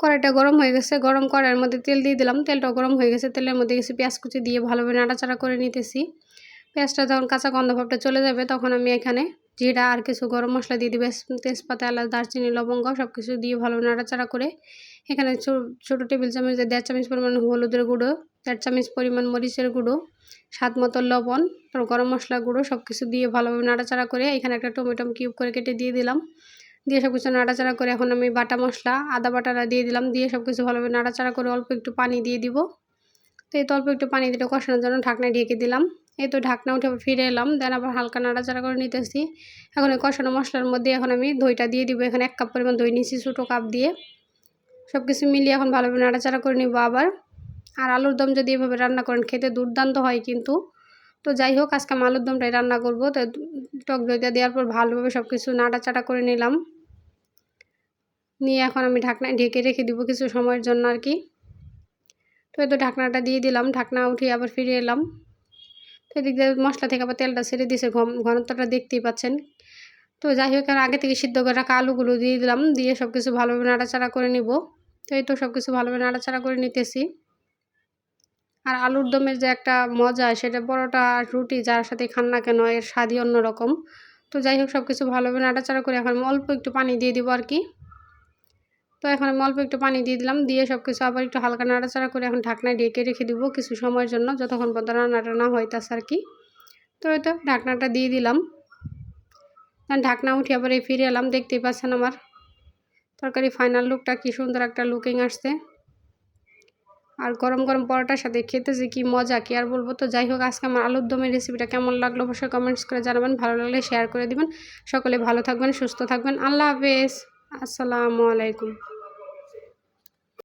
কড়াইটা গরম হয়ে গেছে। গরম কড়াইয়ের মধ্যে তেল দিয়ে দিলাম। তেলটাও গরম হয়ে গেছে। তেলের মধ্যে কিছু পেঁয়াজ কুচি দিয়ে ভালোভাবে নাড়াচাড়া করে নিতেছি। পেঁয়াজটা যখন কাঁচা গন্ধ ভাবটা চলে যাবে, তখন আমি এখানে জিরা আর কিছু গরম মশলা দিয়ে দিবে। তেজপাতা, এলাচ, দারচিনি, লবঙ্গ সব কিছু দিয়ে ভালো নাড়াচাড়া করে এখানে ছোটো টেবিল চামচ দেড় চামচ পরিমাণ হলুদের গুঁড়ো, দেড় চামচ পরিমাণ মরিচের গুঁড়ো, স্বাদ মতো লবণ, তারপর গরম মশলা গুঁড়ো সব কিছু দিয়ে ভালোভাবে নাড়াচাড়া করে এখানে একটা টমেটো কিউব করে কেটে দিয়ে দিলাম। দিয়ে সব কিছু নাড়াচাড়া করে এখন আমি বাটা মশলা, আদা বাটাটা দিয়ে দিলাম। দিয়ে সব কিছু ভালোভাবে নাড়াচাড়া করে অল্প একটু পানি দিয়ে দিব। তো এই তো অল্প একটু পানি দিয়ে কষানোর জন্য ঢাকনা ঢেকে দিলাম। এই তো ঢাকনা উঠে ফিরে এলাম, দেন আবার হালকা নাড়াচাড়া করে নিতেছি। এখন এই কষানো মশলার মধ্যে এখন আমি দইটা দিয়ে দিব। এখানে এক কাপ পরিমাণ দই নিয়েছি ছোটো কাপ দিয়ে। সব কিছু মিলিয়ে এখন ভালোভাবে নাড়াচাড়া করে নিব আবার। আর আলুর দম যদি এভাবে রান্না করেন, খেতে দুর্দান্ত হয় কিন্তু। তো যাই হোক, আজকে আমি আলুর দমটাই রান্না করব। তো টক দইটা দেওয়ার পর ভালোভাবে সব কিছু নাড়াচাড়া করে নিলাম। নিয়ে এখন আমি ঢাকনায় ঢেকে রেখে দিব কিছু সময়ের জন্য আর কি। তো তো ঢাকনাটা দিয়ে দিলাম, ঢাকনা উঠিয়ে আবার ফিরে এলাম। তো এদিক দিয়ে মশলা থেকে আবার তেলটা ছেড়ে দিয়েছে ঘনত্বটা দেখতেই পাচ্ছেন। তো যাই হোক আগে থেকে সিদ্ধ করে রাখা আলুগুলো দিয়ে দিলাম, দিয়ে সব কিছু ভালোভাবে নাড়াচাড়া করে নিব। তো এই তো সব কিছু ভালোভাবে নাড়াচাড়া করে নিতেছি। আর আলুর দমের যে একটা মজা, সেটা পরোটা রুটি যার সাথে খান না কেন, এর স্বাদই অন্যরকম। তো যাই হোক সব কিছু ভালোভাবে নাড়াচাড়া করে এখন অল্প একটু পানি দিয়ে দিব আর কি। তো এখন অল্প একটু পানি দিয়ে দিলাম, দিয়ে সব কিছু আবার একটু হালকা নাড়াচাড়া করে এখন ঢাকনায় ডেকে রেখে দিব কিছু সময়ের জন্য, যতক্ষণ পর্যন্ত রান্নাটা না হইতাছে আর কি। তো ওই তো ঢাকনাটা দিয়ে দিলাম। ঢাকনা উঠে আবার এই ফিরে এলাম, দেখতেই পাচ্ছেন আমার তরকারি ফাইনাল লুকটা কি সুন্দর একটা লুকিং আসছে। আর গরম গরম পরোটার সাথে খেতে যে কি মজা, কি আর বলব? তো যাই হোক, আজকে আমার আলুর দমের রেসিপিটা কেমন লাগল অবশ্যই কমেন্টস করে জানাবেন, ভালো লাগলে শেয়ার করে দিবেন। সকলে ভালো থাকবেন, সুস্থ থাকবেন। আল্লাহ হাফেজ। আসসালামু আলাইকুম।